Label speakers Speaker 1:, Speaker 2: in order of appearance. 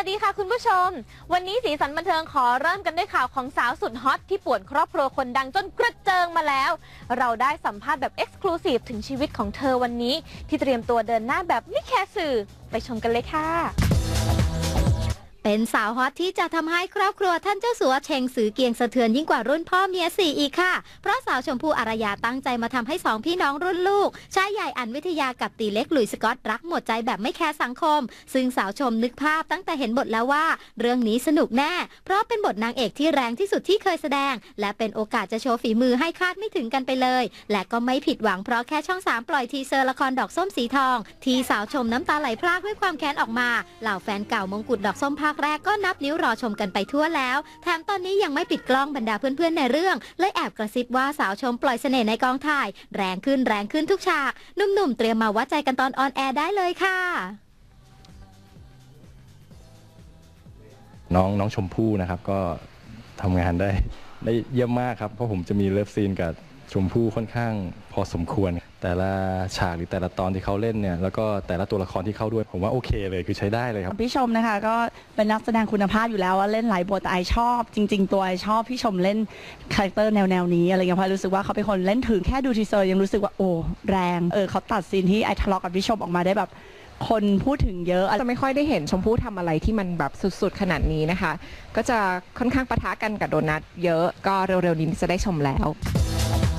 Speaker 1: วัสดีค่ะคุณผู้ชม วันนี้สีสันบันเทิงขอเริ่มกันด้วยข่าวของสาวสุดฮอตที่ป่วนครอบครัวคนดังจนกระเจิงมาแล้ว เราได้สัมภาษณ์แบบเอ็กซ์คลูซีฟถึงชีวิตของเธอวันนี้ ที่เตรียมตัวเดินหน้าแบบไม่แคร์สื่อ ไปชมกันเลยค่ะ
Speaker 2: เป็นสาวฮอตที่จะทำให้ครอบครัวท่านเจ้าสัวเชงสือเกียงสะเทือนยิ่งกว่ารุ่นพ่อเมียสี่อีกค่ะ เพราะสาวชมพูอารยาตั้งใจมาทำให้สองพี่น้องรุ่นลูกชายใหญ่อันวิทยากับตีเล็กหลุยสกอตรักหมดใจแบบไม่แคร์สังคม ซึ่งสาวชมนึกภาพตั้งแต่เห็นบทแล้วว่า เรื่องนี้สนุกแน่ เพราะเป็นบทนางเอกที่แรงที่สุดที่เคยแสดง และเป็นโอกาสจะโชว์ฝีมือให้คาดไม่ถึงกันไปเลย และก็ไม่ผิดหวังเพราะแค่ช่องสามปล่อยทีเซอร์ละครดอกส้มสีทอง ที่สาวชมน้ำตาไหลพรากด้วยความแค้นออกมาเหล่าแฟนเก่ามงกุฎดอกส้มภาคแรกก็นับนิ้วรอชมกันไปทั่วแล้ว แถมตอนนี้ยังไม่ปิดกล้องบรรดาเพื่อนๆในเรื่อง เลยแอบกระซิบว่าสาวชมปล่อยเสน่ห์ในกองถ่าย แรงขึ้นแรงขึ้นทุกฉากหนุ่มๆเตรียมมาวัดใจกันตอนออนแอร์ได้เลยค่ะ
Speaker 3: น้องน้องชมพู่นะครับก็ทำงานได้ได้เยี่ยมมากครับ เพราะผมจะมีเลิฟซีนกับชมพู่ค่อนข้างพอสมควร แต่ละฉากหรือแต่ละตอนที่เขาเล่นเนี่ยแล้วก็แต่ละตัวละครที่เข้าด้วยผมว่าโอเคเลยคือใช้ได้เลยครับ
Speaker 4: พี่ชมนะคะ ก็เป็นนักแสดงคุณภาพอยู่แล้วว่าเล่นหลายบทแต่ไอชอบ จริง ๆ ตัวไอชอบพี่ชมเล่นคาแรคเตอร์แนวๆนี้อะไรเงี้ยเพราะรู้สึกว่าเขาเป็นคนเล่นถึงแค่ดูทีเซอร์ยังรู้สึกว่าโอ้แรงเออเขาตัดซีนที่ไอทะเลาะกับพี่ชมออกมาได้แบบคนพูดถึงเยอะ
Speaker 5: จะไม่ค่อยได้เห็นชมพู่ทำอะไรที่มันแบบสุดๆ ขนาดนี้นะคะ ก็จะค่อนข้างปะทะกันกับโดนัทเยอะก็เร็วๆนี้จะได้ชมแล้ว